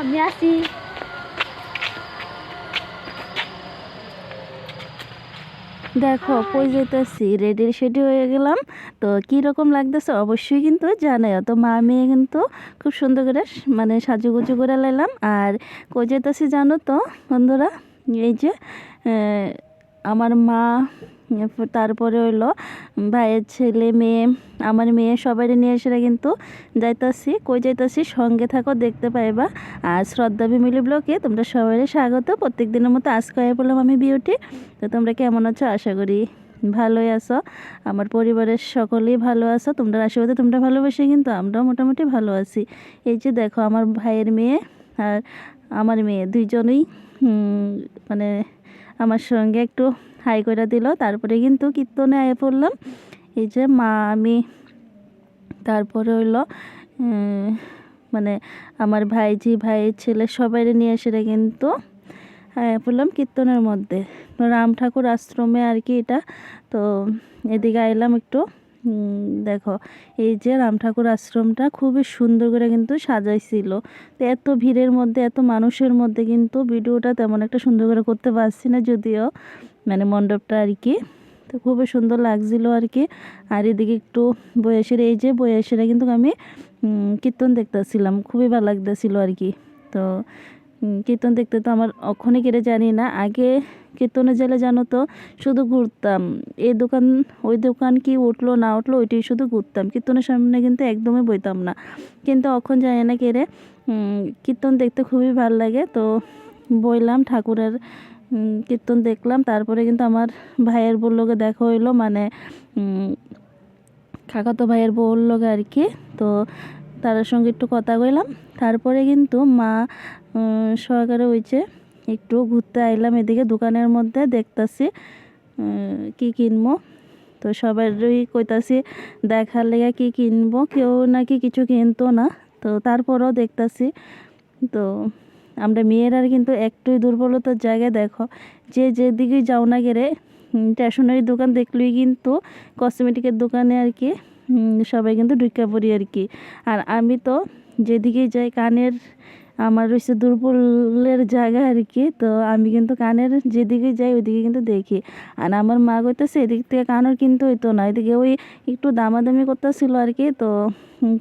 আমি আসি। দেখো যেতেছি রেডি শেডি হয়ে গেলাম। তো কি রকম লাগতেছে অবশ্যই কিন্তু জানাই তো মা মেয়ে কিন্তু খুব সুন্দর করে স- মানে সাজুগুজু করে লাইলাম আর কই জানো তো বন্ধুরা? এই যে আমার মা তারপরে হইল ভাইয়ের ছেলে, মেয়ে, আমার মেয়ে সবাই নিয়ে এসে কিন্তু যাইতাছি। কই যাইতাছি? সঙ্গে থাকো, দেখতে পাইবা। আর শ্রদ্ধা ফ্যামিলি ব্লকে তোমরা সবাই স্বাগত। প্রত্যেক দিনের মতো আজকে হয়ে বললাম আমি বিউটি। তো তোমরা কেমন আছো? আশা করি ভালোই আছো। আমার পরিবারের সকলেই ভালো আছো। তোমরা আশীর্বাদে তোমরা ভালোবাসি কিন্তু আমরাও মোটামুটি ভালো আছি। এই যে দেখো, আমার ভাইয়ের মেয়ে আর আমার মেয়ে দুইজনেই মানে আমার সঙ্গে একটু হাই করে দিল। তারপরে কিন্তু কীর্তনে আয়ে পড়লাম। এই যে মা, আমি, তারপরে হইল মানে আমার ভাইজি, ভাইয়ের ছেলে সবাই নিয়ে এসে কিন্তু বললাম কীর্তনের মধ্যে। রাম ঠাকুর আশ্রমে আর কি এটা। তো এদিকে আইলাম একটু। দেখো, এই যে রাম ঠাকুর আশ্রমটা খুবই সুন্দর করে কিন্তু সাজাইছিল। তো এত ভিড়ের মধ্যে, এত মানুষের মধ্যে কিন্তু ভিডিওটা তেমন একটা সুন্দর করে করতে পারছি না যদিও মানে মণ্ডপটা আর কি। তো খুবই সুন্দর লাগছিল আর কি। আর এদিকে একটু বয়সের, এই যে বয়সেরা কিন্তু আমি কীর্তন দেখতেছিলাম, খুবই ভালো লাগতেছিল আর কি। তো কীর্তন দেখতে তো আমার অক্ষণে কেটে জানি না। আগে কীর্তনে জেলে জানো তো, শুধু ঘুরতাম। এই দোকান, ওই দোকান কি উঠল, না উঠল, ওইটাই শুধু ঘুরতাম। কীর্তনের সামনে কিন্তু একদমই বইতাম না। কিন্তু অক্ষণ জানি না কেড়ে কীর্তন দেখতে খুবই ভালো লাগে। তো বইলাম, ঠাকুরের কীর্তন দেখলাম। তারপরে কিন্তু আমার ভাইয়ের বললোকে দেখা হইল। মানে কাকাতো ভাইয়ের বললোকে আর কি। তো তার সঙ্গে একটু কথা কইলাম। তারপরে কিন্তু মা সহকারে হয়েছে একটু ঘুরতে আইলাম এদিকে দোকানের মধ্যে দেখতাছি কি কিনবো। তো সবারই কইতাছি, দেখার লেগে কি কিনবো? কেউ নাকি কিছু কিনতো না। তো তারপরও দেখতাছি, তো আমরা মেয়েরার কিন্তু একটুই দুর্বলতার জায়গায় দেখো, যে যেদিকে যাও না গেলে স্টেশনারি দোকান দেখলেই কিন্তু কসমেটিকের দোকানে আর কি সবাই কিন্তু ঢুকা পড়ি আর কি আর আমি তো যেদিকেই যাই, কানের আমার রয়েছে দুর্বলের জায়গা আর কি তো আমি কিন্তু কানের যেদিকে যাই, ওইদিকে কিন্তু দেখি। আর আমার মা কইতেছে, এদিক থেকে কানের কিন্তু হইতো না, এদিকে ওই একটু দামাদামি করতেছিল আর কি তো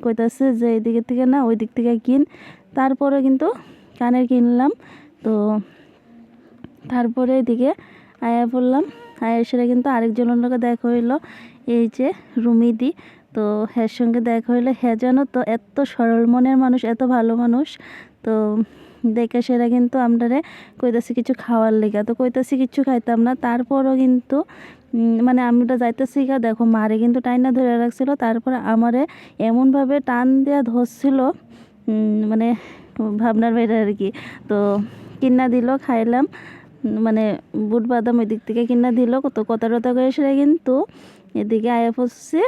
কইতাছে যে এদিকে থেকে না ওই দিক থেকে কিন। তারপরে কিন্তু কানের কিনলাম, তো তারপরে এদিকে আয়া পড়লাম আয়া সেটা কিন্তু আরেকজনের লোকে দেখা হইল, এই যে রুমিদি। তো হ্যার সঙ্গে দেখা হইল। হ্যাঁ জানো তো, এত সরল মনের মানুষ, এত ভালো মানুষ। তো দেখে সেরা কিন্তু আমরা কইতাছি কিছু খাওয়ার লেগা। তো কইতাছি কিছু খাইতাম না। তারপরও কিন্তু মানে আমরা যাইতেছি গা, দেখো মারে কিন্তু টাইনা ধরে রাখছিল। তারপরে আমারে এমনভাবে টান দেওয়া ধরছিল মানে ভাবনার বাইরে আর কি। তো কিনা দিল, খাইলাম। মানে বুট বাদাম ওই দিক থেকে কিনা দিল। কত কথা টথা করে সেটা কিন্তু এদিকে আয়া পড়ছে।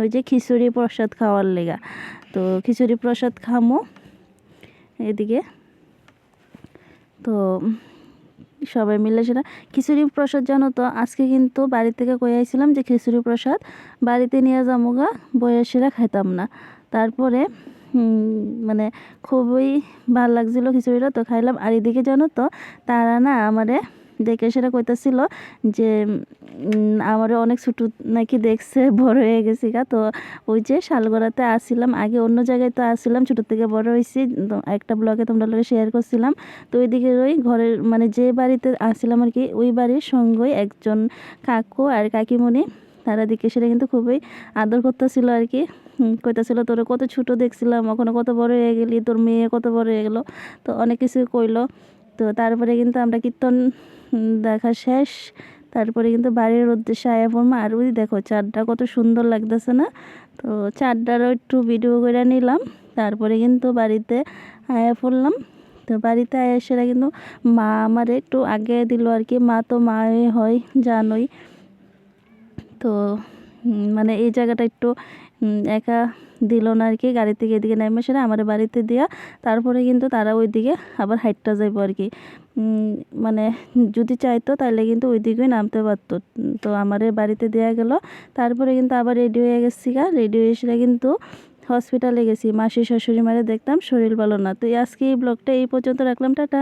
ওই যে খিচুড়ি প্রসাদ খাওয়ার লেগা। তো খিচুড়ি প্রসাদ খামো এদিকে। তো সবাই মিলে সেটা। খিচুড়ি প্রসাদ জানো তো, আজকে কিন্তু বাড়ি থেকে কয়ে আইছিলাম যে খিচুড়ি প্রসাদ, বাড়িতে নিয়ে যাব গা, বয়সেরা খাইতাম না। তারপরে মানে খুবই ভালো লাগছিল খিচুড়িটা, তো খাইলাম। আর এদিকে জানো তো, তারা না আমারে দেখে সেটা কইতাছিল যে আমারে অনেক ছোটো নাকি দেখছে, বড় হয়ে গেছি গা। তো ওই যে শালগড়াতে আসছিলাম আগে অন্য জায়গায় তো আসছিলাম ছোটো থেকে বড় হয়েছি একটা ব্লগে তোমরা লোকে শেয়ার করছিলাম। তো ওই দিকে ওই ঘরের মানে যে বাড়িতে আসছিলাম আর কি, ওই বাড়ির সঙ্গই একজন কাকু আর কাকিমণি, তারা দিকে সেটা কিন্তু খুবই আদর করতেছিল আর কি। কইতাছিল, তোর কত ছোট দেখছিলাম ওখানে কত বড় হয়ে গেলি, তোর মেয়ে কত বড় হয়ে গেলো। তো অনেক কিছু কইলো। তো তারপরে কিন্তু আমরা কীর্তন দেখা শেষ। তারপরে কিন্তু বাড়ির উদ্দেশ্যে আয়া পড়ব আর ওই দেখো চারটা কত সুন্দর লাগতেছে না? তো চারটারও একটু ভিডিও করে নিলাম। তারপরে কিন্তু বাড়িতে আয়া পড়লাম। তো বাড়িতে আয়া সেরা কিন্তু মা আমার একটু আগে দিল আর কি। মা তো মায়ে হয়, জানোই। তো মানে এই জায়গাটা একটু একা দিল না আর কি গাড়ি থেকে এদিকে নেমে সেটা আমার বাড়িতে দেওয়া তারপরে কিন্তু তারা ওইদিকে আবার হাইটটা যাইবো আর কি মানে যদি চাইতো তাহলে কিন্তু ওই দিকেই নামতে পারতো। তো আমার বাড়িতে দেওয়া গেল, তারপরে কিন্তু আবার রেডি হয়ে গেছি গা। রেডি হয়ে এসে কিন্তু হসপিটালে গেছি। মাসি, শাশুড়ি মারে দেখতাম শরীর ভালো না। তো আজকে এই ব্লগটা এই পর্যন্ত রাখলাম, টাটা।